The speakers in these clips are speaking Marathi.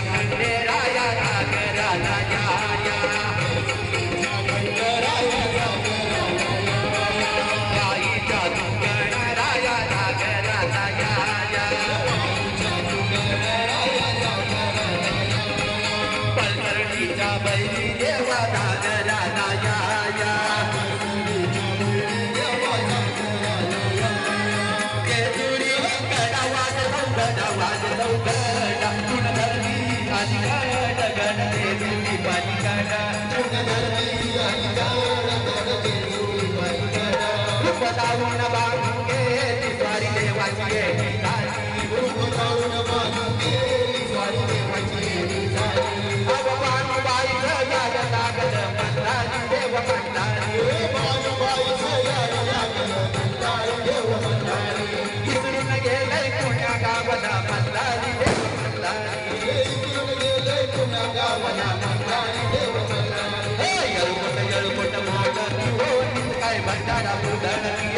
खंडेराया जागराला या गाईच्या या. Yeah. Hey, yalu kota yalu kota mahaka, oh, ini kai bandara budana kia.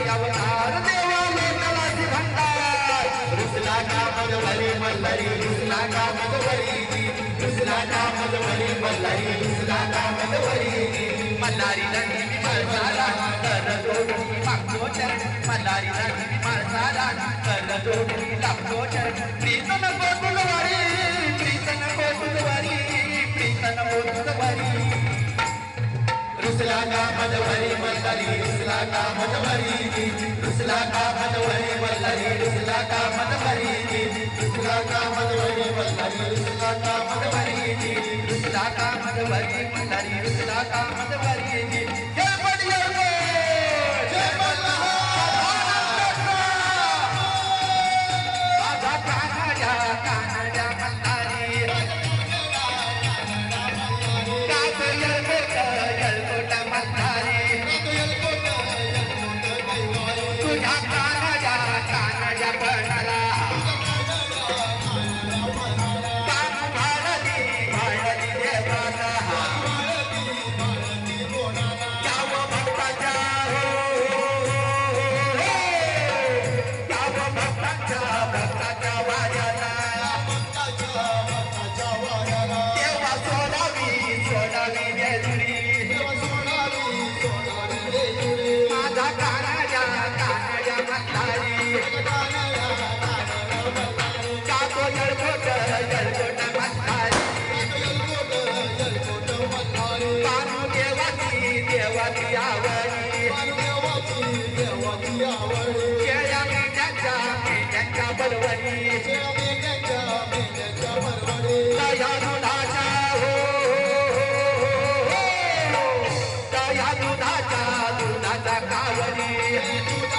घेतला अवतार देवा घेतला भंडार रुसला का मधवरी मल्हरी रुसला का मधवरी रुसला का मधवरी मल्हरी रुसला का मधवरी मल्हारी रणिमी माणसाला कर जोडणी मागतो चरण. मल्हारी रणिमी माणसाला कर जोडणी लागतो चरण. प्रीत नको तुझवारी प्रीत नको तुझवारी प्रीत नको तुझवारी रुसला का भजवरी मल्लरी रुसला का भजवरी की रुसला का भजवरी मल्लरी रुसला का भजवरी की रुसला का भजवरी मल्लरी रुसला का भजवरी की रुसला का भजवरी मल्लरी रुसला का भजवरी की मेघांच्या बलवडी मेघांच्या मेघांच्या बलवडी दया दुधाचा हो. हो, हो, हो दया दुधाचा दुधाचा कावडी.